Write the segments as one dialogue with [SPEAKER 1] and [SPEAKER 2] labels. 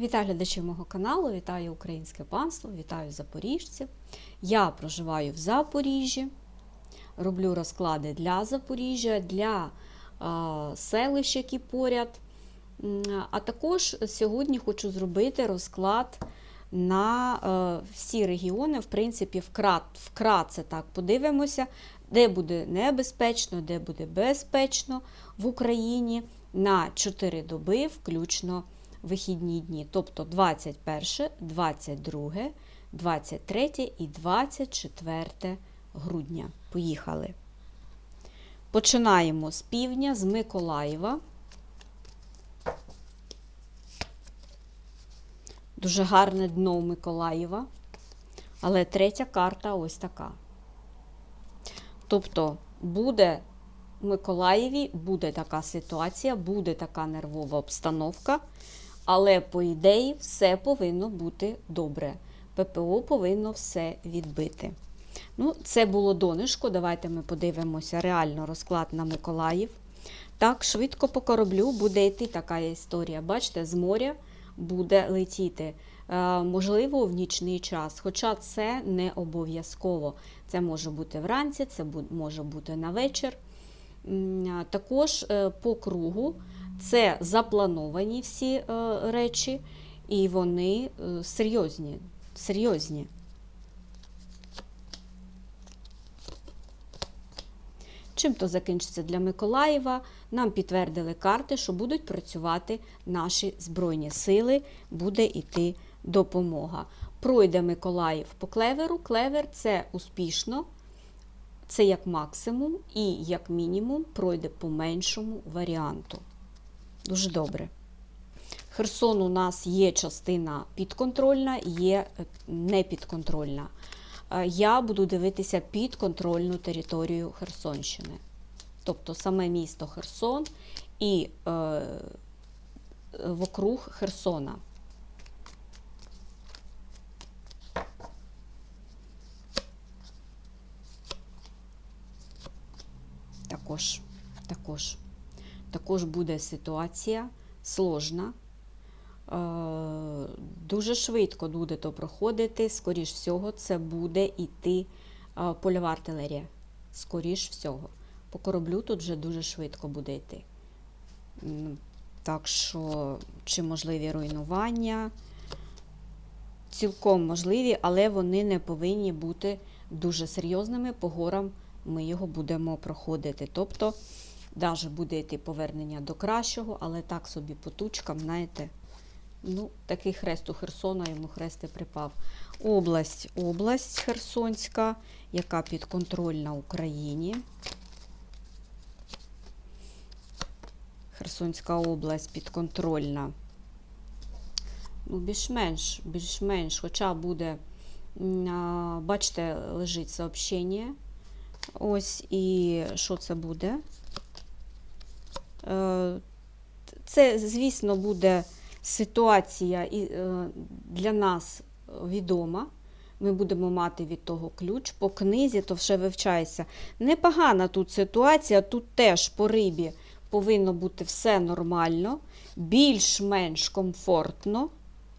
[SPEAKER 1] Вітаю глядачів мого каналу, вітаю українське панство, вітаю запоріжців. Я проживаю в Запоріжжі, роблю розклади для Запоріжжя, для е, селищ, які поряд. А також сьогодні хочу зробити розклад на е, всі регіони, в принципі, вкрат, вкратце так подивимося, де буде небезпечно, де буде безпечно в Україні на 4 доби, включно вихідні дні, тобто 21, 22, 23 і 24 грудня. Поїхали. Починаємо з півдня, з Миколаєва. Дуже гарне дно у Миколаєва. Але третя карта ось така. Тобто буде в Миколаєві буде така ситуація, буде така нервова обстановка, але, по ідеї, все повинно бути добре. ППО повинно все відбити. Ну, Це було донишко. Давайте ми подивимося реально розклад на Миколаїв. Так, швидко по кораблю буде йти така історія. Бачите, з моря буде летіти. Е, можливо, в нічний час. Хоча це не обов'язково. Це може бути вранці, це може бути на вечір. Також е, по кругу це заплановані всі е, речі, і вони е, серйозні. серйозні. Чим то закінчиться для Миколаєва? Нам підтвердили карти, що будуть працювати наші Збройні сили, буде йти допомога. Пройде Миколаїв по клеверу. Клевер це успішно, це як максимум, і як мінімум пройде по меншому варіанту. Дуже добре. Херсон у нас є частина підконтрольна, є е, непідконтрольна. Е, Я буду дивитися підконтрольну територію Херсонщини. Тобто саме місто Херсон і е, вокруг Херсона. Також, також, також буде ситуація сложна. Е, Дуже швидко буде то проходити. Скоріш всього, це буде йти е, польова артилерія. Скоріш всього. По кораблю тут вже дуже швидко буде йти. Так що, чи можливі руйнування? Цілком можливі, але вони не повинні бути дуже серйозними. По горам ми його будемо проходити. Тобто, навіть буде йти повернення до кращого, але так собі по тучкам, знаєте, ну, такий хрест у Херсона йому хрест і припав. Область, область Херсонська, яка підконтрольна Україні. Херсонська область підконтрольна. Ну, більш-менш, більш-менш, хоча буде, бачите, лежить сообщення. Ось і що це буде? Е, Це, звісно, буде ситуація е, для нас відома. Ми будемо мати від того ключ. По книзі то все вивчається. Непогана тут ситуація, тут теж по рибі повинно бути все нормально, більш-менш комфортно.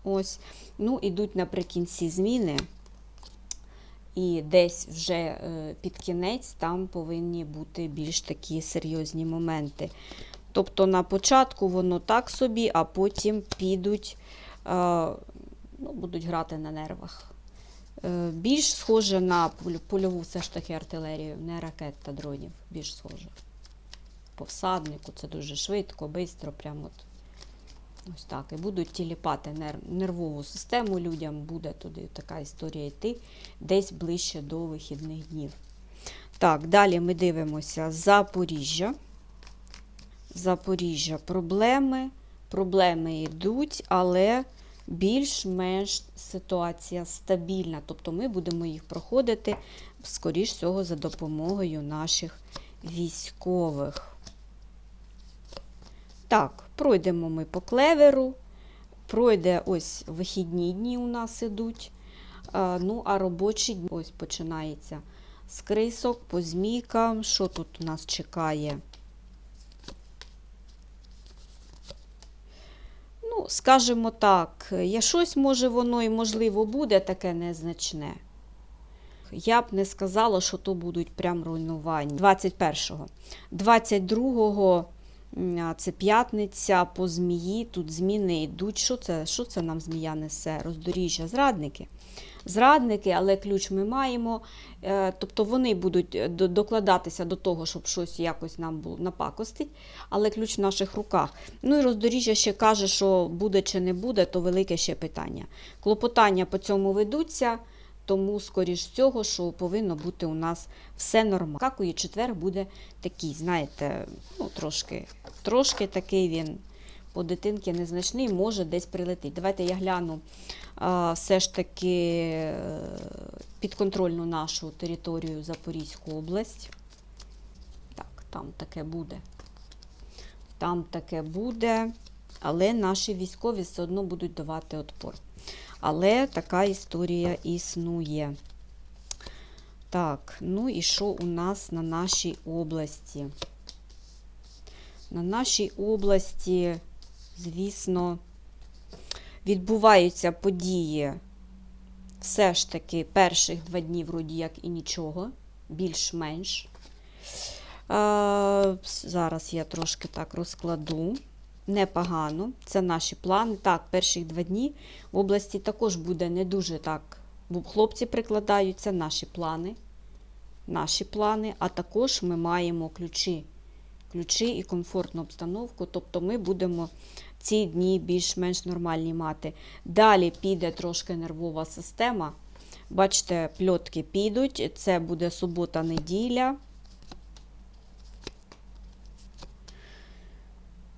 [SPEAKER 1] Ось. Ну, ідуть наприкінці зміни. І десь вже е, під кінець там повинні бути більш такі серйозні моменти. Тобто на початку воно так собі, а потім підуть, е, ну, будуть грати на нервах. Е, Більш схоже на польову все ж таки артилерію, не ракет та дронів. Більш схоже. По всаднику це дуже швидко, швидко, прямо от. Ось так. І будуть тіліпати нервову систему людям, буде туди така історія йти десь ближче до вихідних днів. Так, далі ми дивимося Запоріжжя. Запоріжжя проблеми. Проблеми йдуть, але більш-менш ситуація стабільна. Тобто ми будемо їх проходити, скоріш всього, за допомогою наших військових. Так, пройдемо ми по клеверу. Пройде ось вихідні дні у нас ідуть. Ну, а робочі дні ось починається з крисок по змійкам. Що тут у нас чекає? Ну, скажімо так, є щось, може, воно і можливо буде таке незначне. Я б не сказала, що то будуть прям руйнування. 21-го. 22-го м, а, це п'ятниця по змії. Тут зміни йдуть. Що це? Що це нам змія несе? Роздоріжжя, зрадники. Зрадники, але ключ ми маємо. Е, Тобто вони будуть е, докладатися до того, щоб щось якось нам було напакостить, але ключ в наших руках. Ну і роздоріжжя ще каже, що буде чи не буде, то велике ще питання. Клопотання по цьому ведуться, тому, скоріш всього, що повинно бути у нас все нормально. Какує четвер буде такий, знаєте, ну, трошки, трошки такий він по дитинки незначний, може десь прилетить. Давайте я гляну все ж таки е, підконтрольну нашу територію Запорізьку область. Так, там таке буде. Там таке буде, але наші військові все одно будуть давати отпор. Але така історія існує. Так, ну і що у нас на нашій області? На нашій області, звісно, відбуваються події все ж таки перших два дні, вроді як і нічого, більш-менш. Зараз я трошки так розкладу. Непогано. Це наші плани. Так, перших два дні в області також буде не дуже так. Бо хлопці прикладаються, наші плани. Наші плани, а також ми маємо ключі. Ключі і комфортну обстановку. Тобто ми будемо ці дні більш-менш нормальні мати. Далі піде трошки нервова система. Бачите, пльотки підуть. Це буде субота-неділя.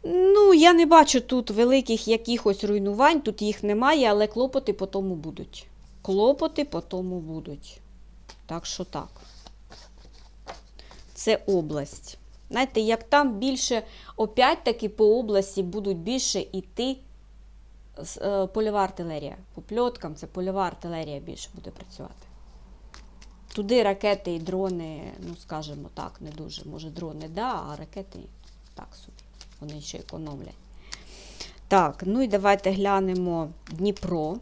[SPEAKER 1] Ну, я не бачу тут великих якихось руйнувань, тут їх немає, але клопоти по тому будуть. Клопоти по тому будуть. Так що так. Це область. Знаєте, як там більше, опять-таки по області будуть більше йти е, польова артилерія. По пльоткам це польова артилерія більше буде працювати. Туди ракети і дрони, ну скажімо так, не дуже. Може, дрони, да, а ракети так собі. Вони ще економлять. Так, ну і давайте глянемо Дніпро.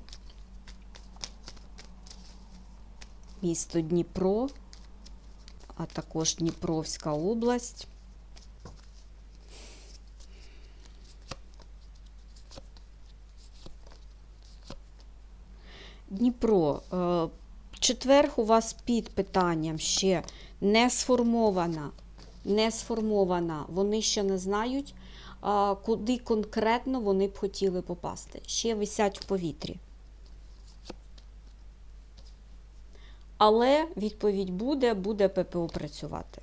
[SPEAKER 1] Місто Дніпро, а також Дніпровська область. Дніпро. е, Четверг у вас під питанням ще не сформована. Не сформована. Вони ще не знають, куди конкретно вони б хотіли попасти. Ще висять в повітрі. Але відповідь буде, буде ППО працювати.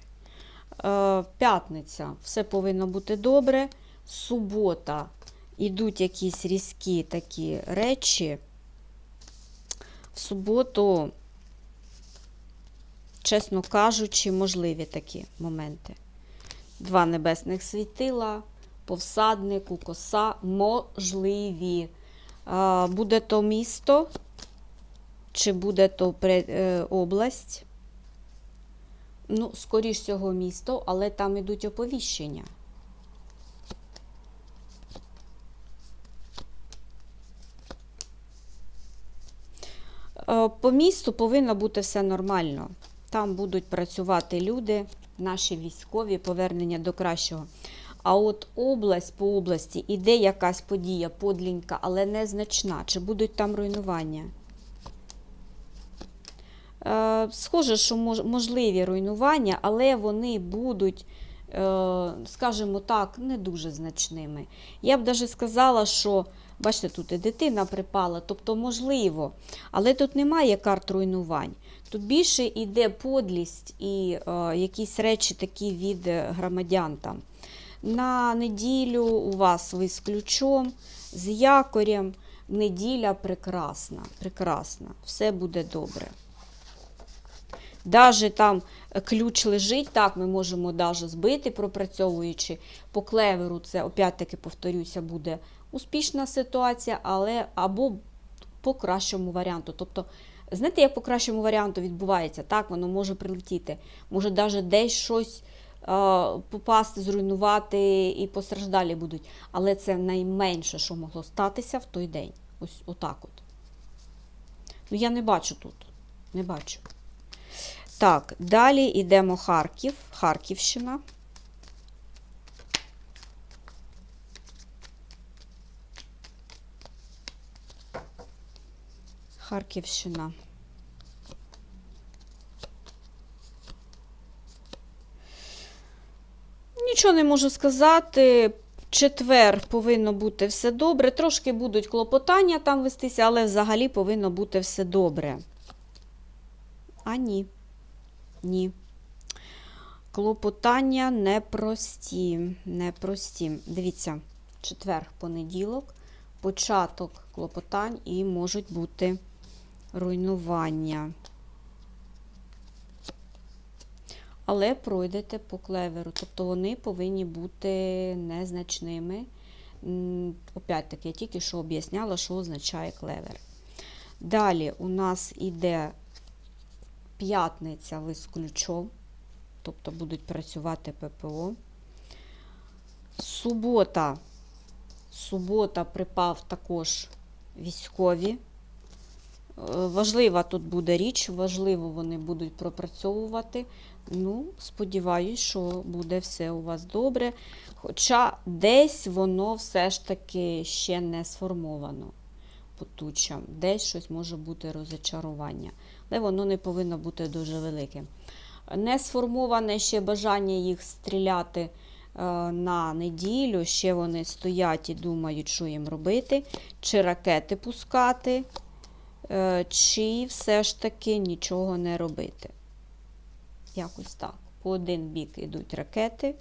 [SPEAKER 1] Е, П'ятниця, все повинно бути добре. Субота, йдуть якісь різкі такі речі. Суботу, чесно кажучи, можливі такі моменти. Два небесних світила, по всаднику, коса можливі. Буде то місто, чи буде то е, область. Ну, скоріш всього, місто, але там ідуть оповіщення. Е, По місту повинно бути все нормально. Там будуть працювати люди, наші військові, повернення до кращого. А от область по області іде якась подія подлінька, але незначна. Чи будуть там руйнування? Е, Схоже, що мож- можливі руйнування, але вони будуть, е, скажімо так, не дуже значними. Я б навіть сказала, що, бачите, тут і дитина припала, тобто можливо, але тут немає карт руйнувань. Тут більше йде подлість і е, якісь речі такі від е, громадян там. На неділю у вас ви з ключом, з якорем. Неділя прекрасна, прекрасна, все буде добре. Даже там е, ключ лежить, так, ми можемо даже збити, пропрацьовуючи по клеверу, це опять-таки повторюся, буде успішна ситуація, але або по кращому варіанту. Тобто, знаєте, як по кращому варіанту відбувається? Так, воно може прилетіти. Може, навіть десь щось попасти, зруйнувати і постраждалі будуть. Але це найменше, що могло статися в той день. Ось отак от. Ну, я не бачу тут. Не бачу. Так, далі йдемо Харків, Харківщина. Харківщина. Нічого не можу сказати. Четвер повинно бути все добре. Трошки будуть клопотання там вестися, але взагалі повинно бути все добре. А ні. Ні. Клопотання непрості. Непрості. Дивіться, четвер, понеділок, початок клопотань і можуть бути руйнування. Але пройдете по клеверу, тобто вони повинні бути незначними. Опять-таки, я тільки що об'ясняла, що означає клевер. Далі у нас іде п'ятниця ви з ключом, тобто будуть працювати ППО. Субота. Субота припав також військові. Е, Важлива тут буде річ, важливо вони будуть пропрацьовувати. Ну, сподіваюсь, що буде все у вас добре. Хоча десь воно все ж таки ще не сформовано по тучам. Десь щось може бути розочарування. Але воно не повинно бути дуже великим. Не сформоване ще бажання їх стріляти е, на неділю. Ще вони стоять і думають, що їм робити, чи ракети пускати, чи все ж таки нічого не робити. Якось так. По один бік йдуть ракети,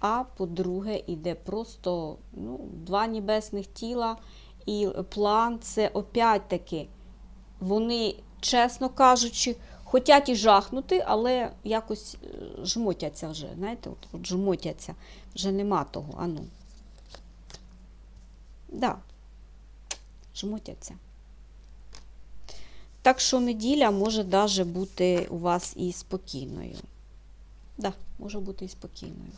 [SPEAKER 1] а по-друге, йде просто ну, два небесних тіла. І план це опять-таки, вони, чесно кажучи, хочуть і жахнути, але якось е, жмотяться вже. Знаєте, от, от жмотяться. Вже нема того. Ану. Да. Жмотяться. Так що неділя може даже бути у вас і спокійною. Да, може бути і спокійною.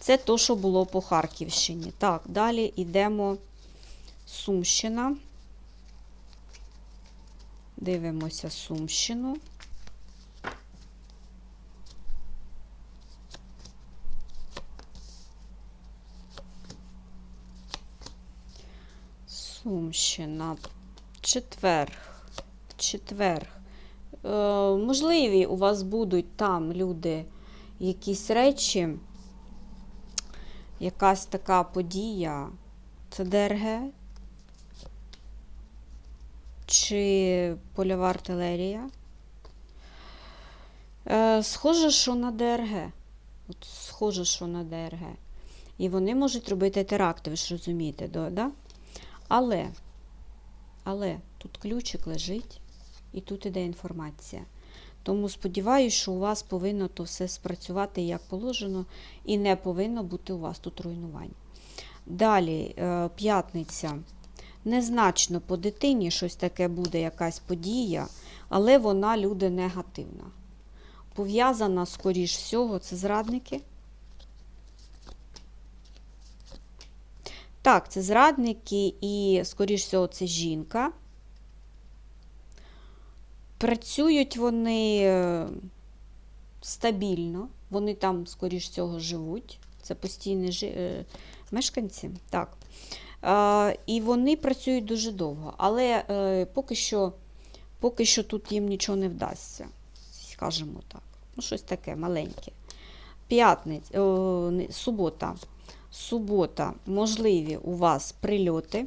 [SPEAKER 1] Це то, що було по Харківщині. Так, далі йдемо Сумщина. Дивимося Сумщину. Сумщина. Четверг. Четверг. Е, можливі у вас будуть там люди, якісь речі, якась така подія. Це ДРГ? Чи польова артилерія? Е, схоже, що на ДРГ. От схоже, що на ДРГ. І вони можуть робити теракти, ви ж розумієте, да? Але, але тут ключик лежить, і тут іде інформація. Тому сподіваюся, що у вас повинно то все спрацювати як положено, і не повинно бути у вас тут руйнувань. Далі, е, п'ятниця. Незначно по дитині щось таке буде, якась подія, але вона люди негативна. Пов'язана, скоріш всього, це зрадники. Так, це зрадники і, скоріш всього, це жінка. Працюють вони е, стабільно, вони там, скоріш всього, живуть. Це постійні жи- е, мешканці. Так. І вони працюють дуже довго, але е, поки що, поки що тут їм нічого не вдасться, скажімо так. Ну, щось таке маленьке. П'ятниця, субота. Субота, можливі у вас прильоти,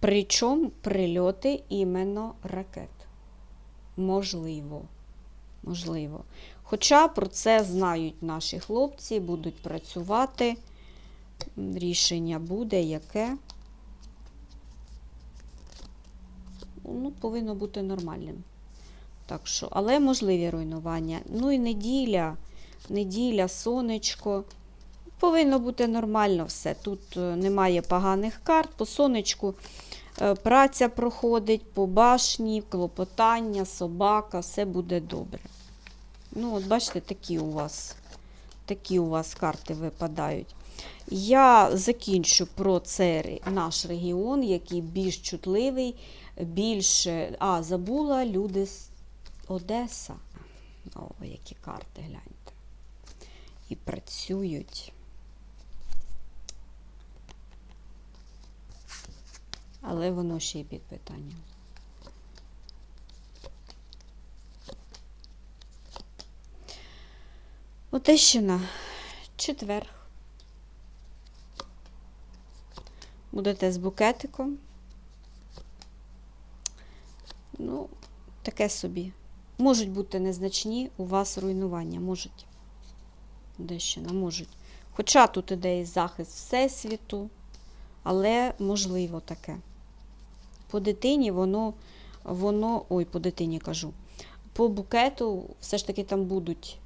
[SPEAKER 1] причому прильоти іменно ракет. Можливо. Можливо. Хоча про це знають наші хлопці, будуть працювати. Рішення буде яке? Ну, повинно бути нормальним. Так що, але можливі руйнування. Ну і неділя, неділя, сонечко. Повинно бути нормально все. Тут е, немає поганих карт. По сонечку праця проходить, по башні, клопотання, собака, все буде добре. Ну, от бачите, такі у вас такі у вас карти випадають. Я закінчу про цей наш регіон, який більш чутливий, більше. А, забула люди з Одеса. О, які карти, гляньте. І працюють. Але воно ще й під питанням. Одещина. Четверг. Будете з букетиком. Ну, таке собі. Можуть бути незначні у вас руйнування. Можуть. Одещина, можуть. Хоча тут іде і захист Всесвіту, але можливо таке. По дитині воно, воно, ой, по дитині кажу. По букету все ж таки там будуть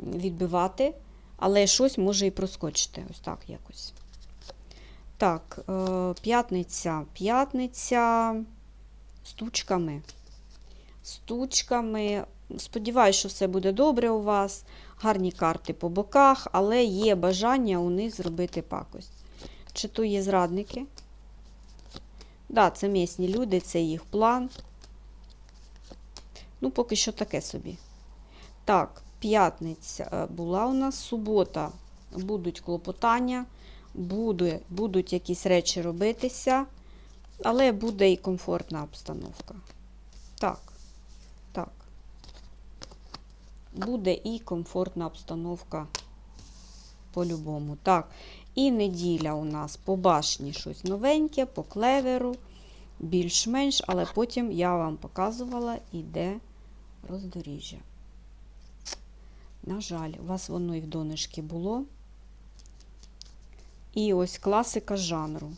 [SPEAKER 1] відбивати, але щось може і проскочити. Ось так якось. Так, е, п'ятниця. П'ятниця з тучками. З. Сподіваюсь, що все буде добре у вас. Гарні карти по боках, але є бажання у них зробити пакость. Чи то є зрадники? Да, це місні люди, це їх план. Ну, поки що таке собі. Так, п'ятниця е, була у нас, субота. Будуть клопотання, буде, будуть якісь речі робитися, але буде і комфортна обстановка. Так, так. Буде і комфортна обстановка по-любому. Так, і неділя у нас по башні щось новеньке, по клеверу, більш-менш, але потім я вам показувала, іде роздоріжжя. На жаль, у вас воно і в донышки було. І ось класика жанру.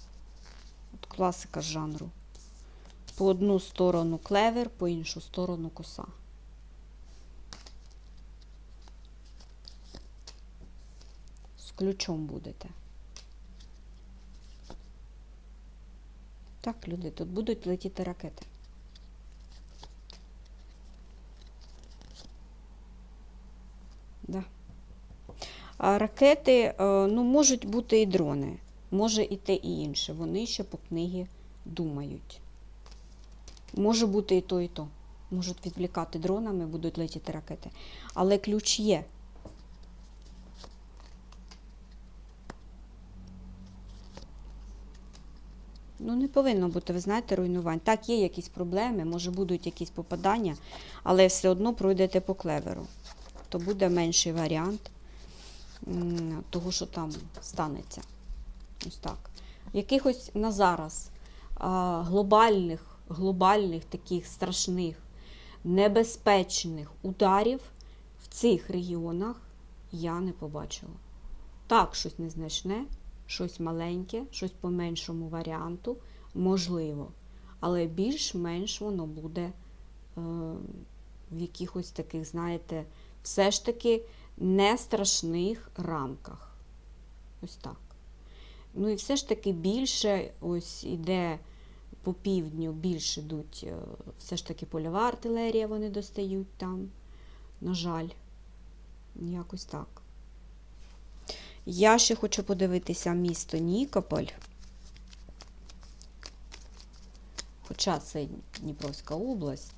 [SPEAKER 1] От класика жанру. По одну сторону клевер, по іншу сторону коса. Ключом будете. Так, люди, тут будуть летіти ракети. Да. А ракети, е, ну, можуть бути і дрони, може і те, і інше. Вони ще по книгі думають. Може бути і то, і то. Можуть відвлікати дронами, будуть летіти ракети. Але ключ є. Ну, не повинно бути, ви знаєте, руйнувань. Так, є якісь проблеми, може будуть якісь попадання, але все одно пройдете по клеверу. То буде менший варіант того, що там станеться. Ось так. Якихось на зараз глобальних, глобальних таких страшних, небезпечних ударів в цих регіонах я не побачила. Так, щось незначне, щось маленьке, щось по меншому варіанту, можливо. Але більш-менш воно буде е, в якихось таких, знаєте, все ж таки не страшних рамках. Ось так. Ну і все ж таки більше ось іде по півдню, більше йдуть е, все ж таки польова артилерія, вони достають там. На жаль, якось так. Я ще хочу подивитися місто Нікополь. Хоча це Дніпровська область.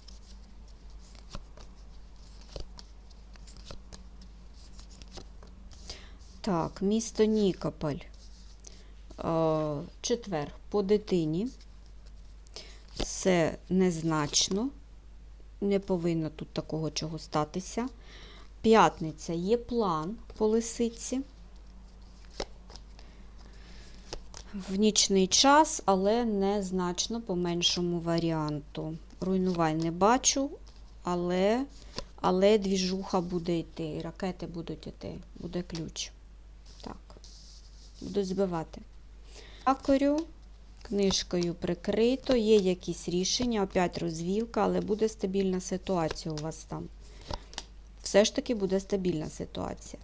[SPEAKER 1] Так, місто Нікополь. Е, Четвер по дитині. Це незначно. Не повинно тут такого чого статися. П'ятниця є план по лисиці. В нічний час, але незначно по меншому варіанту. Руйнувань не бачу, але, але двіжуха буде йти, ракети будуть йти, буде ключ. Так, будуть збивати. Акорю, книжкою прикрито, є якісь рішення, опять розвілка, але буде стабільна ситуація у вас там. Все ж таки буде стабільна ситуація.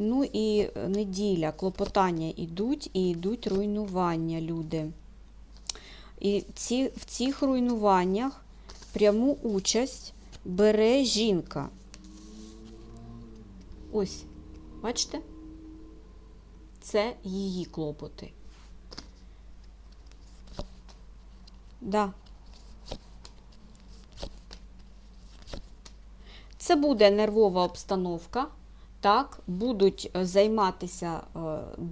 [SPEAKER 1] Ну і неділя, клопотання йдуть і йдуть руйнування, люди. І ці, в цих руйнуваннях пряму участь бере жінка. Ось Бачите? Це її клопоти. Да. Це буде нервова обстановка. Так, будуть е, займатися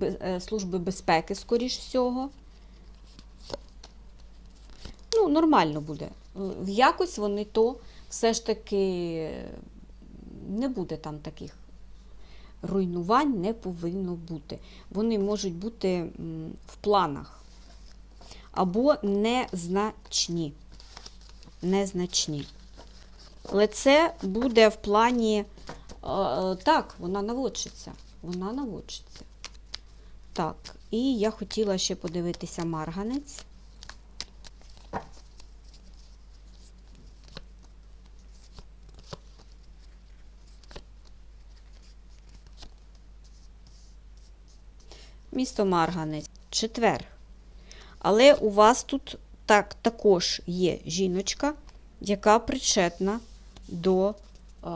[SPEAKER 1] е, е, служби безпеки, скоріш всього. Ну, нормально буде. Якось вони то все ж таки не буде там таких руйнувань, не повинно бути. Вони можуть бути в планах або незначні. Незначні. Але це буде в плані. Е, е, Так, вона наводчиться. Вона наводчиться. Так, і я хотіла ще подивитися марганець. Місто Марганець. Четвер. Але у вас тут так, також є жіночка, яка причетна до е,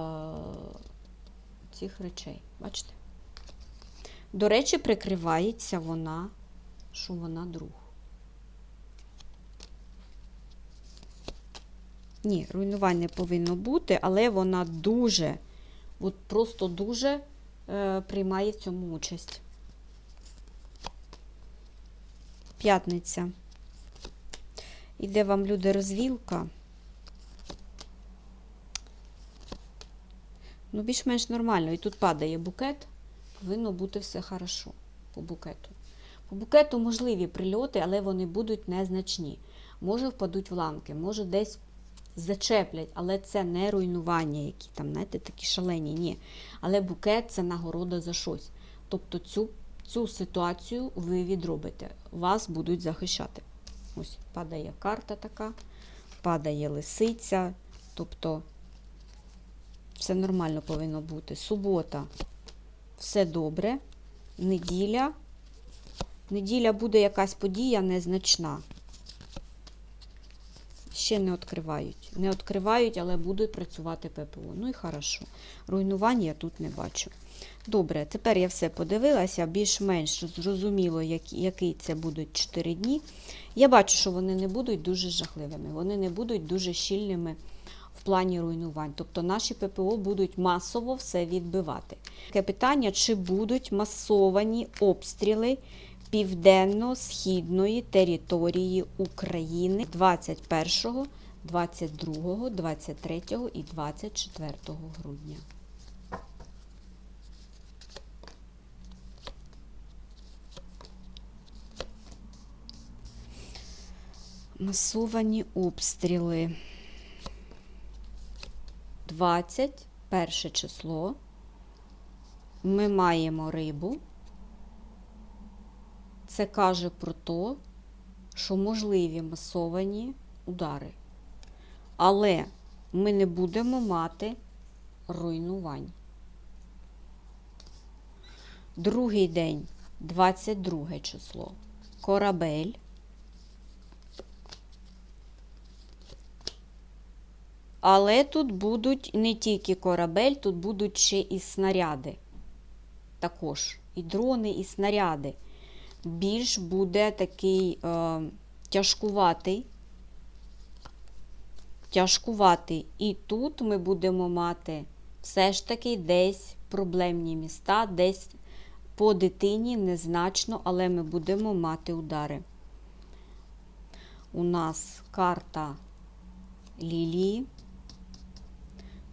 [SPEAKER 1] цих речей. Бачите? До речі, прикривається вона, що вона друг. Ні, руйнувань не повинно бути, але вона дуже, от просто дуже е, приймає в цьому участь. П'ятниця. Іде вам люди розвілка. Ну, більш-менш нормально. І тут падає букет. Повинно бути все хорошо по букету. По букету можливі прильоти, але вони будуть незначні. Може впадуть в ламки, може десь зачеплять, але це не руйнування, які там, знаєте, такі шалені. Ні. Але букет це нагорода за щось. Тобто цю, цю ситуацію ви відробите. Вас будуть захищати. Ось падає карта така, падає лисиця. Тобто все нормально повинно бути. Субота, все добре. Неділя. Неділя буде якась подія незначна. Ще не відкривають. Не відкривають, але будуть працювати ППО. Ну і хорошо. Руйнувань я тут не бачу. Добре, тепер я все подивилася, більш-менш зрозуміло, який це будуть 4 дні. Я бачу, що вони не будуть дуже жахливими, вони не будуть дуже щільними плані руйнувань. Тобто наші ППО будуть масово все відбивати. Таке питання, чи будуть масовані обстріли південно-східної території України 21, 22, 23 і 24 грудня. Масовані обстріли. 21 число. Ми маємо рибу. Це каже про те, що можливі масовані удари. Але ми не будемо мати руйнувань. Другий день, 22 число. Корабель. Але тут будуть не тільки корабель, тут будуть ще і снаряди. Також. І дрони, і снаряди. Більш буде такий е, тяжкуватий. Тяжкуватий. І тут ми будемо мати все ж таки десь проблемні міста, десь по дитині незначно, але ми будемо мати удари. У нас карта лілії.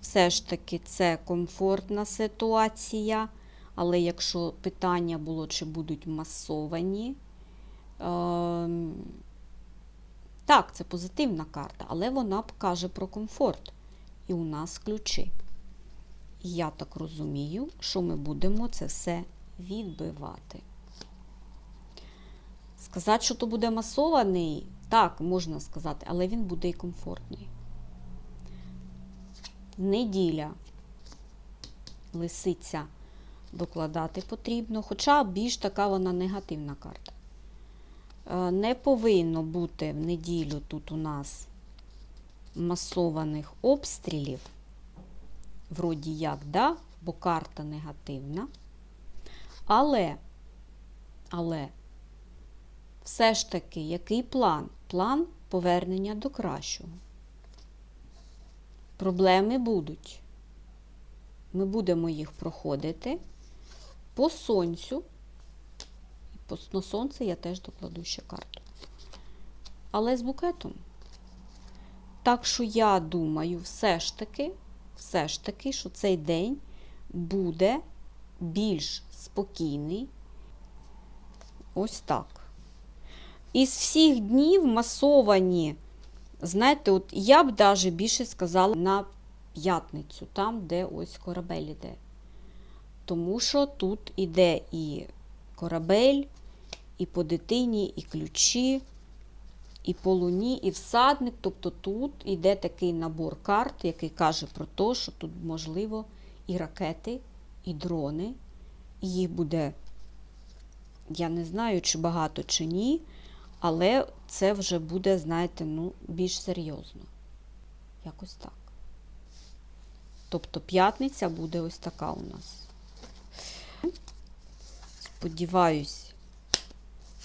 [SPEAKER 1] Все ж таки це комфортна ситуація, але якщо питання було, чи будуть масовані, е, так, це позитивна карта, але вона каже про комфорт. І у нас ключі. Я так розумію, що ми будемо це все відбивати. Сказати, що то буде масований, так, можна сказати, але він буде і комфортний. Неділя. Лисиця докладати потрібно, хоча більш така вона негативна карта. Е, Не повинно бути в неділю тут у нас масованих обстрілів. Вроді як, да? бо карта негативна. Але, але, все ж таки, який план? План повернення до кращого. Проблеми будуть. Ми будемо їх проходити по сонцю. На сонце я теж докладу ще карту. Але з букетом. Так що я думаю, все ж таки, все ж таки, що цей день буде більш спокійний. Ось так. Із всіх днів масовані, знаєте, от я б навіть більше сказала на п'ятницю, там, де ось корабель іде. Тому що тут іде і корабель, і по дитині, і ключі, і по луні, і всадник. Тобто тут іде такий набор карт, який каже про те, що тут можливо і ракети, і дрони. І їх буде, я не знаю, чи багато, чи ні, але це вже буде, знаєте, ну, більш серйозно. Якось так. Тобто п'ятниця буде ось така у нас. Сподіваюсь,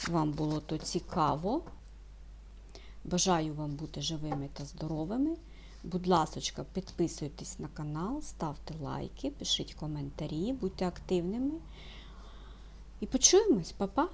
[SPEAKER 1] вам було то цікаво. Бажаю вам бути живими та здоровими. Будь ласочка, підписуйтесь на канал, ставте лайки, пишіть коментарі, будьте активними. І почуємось, Па-па!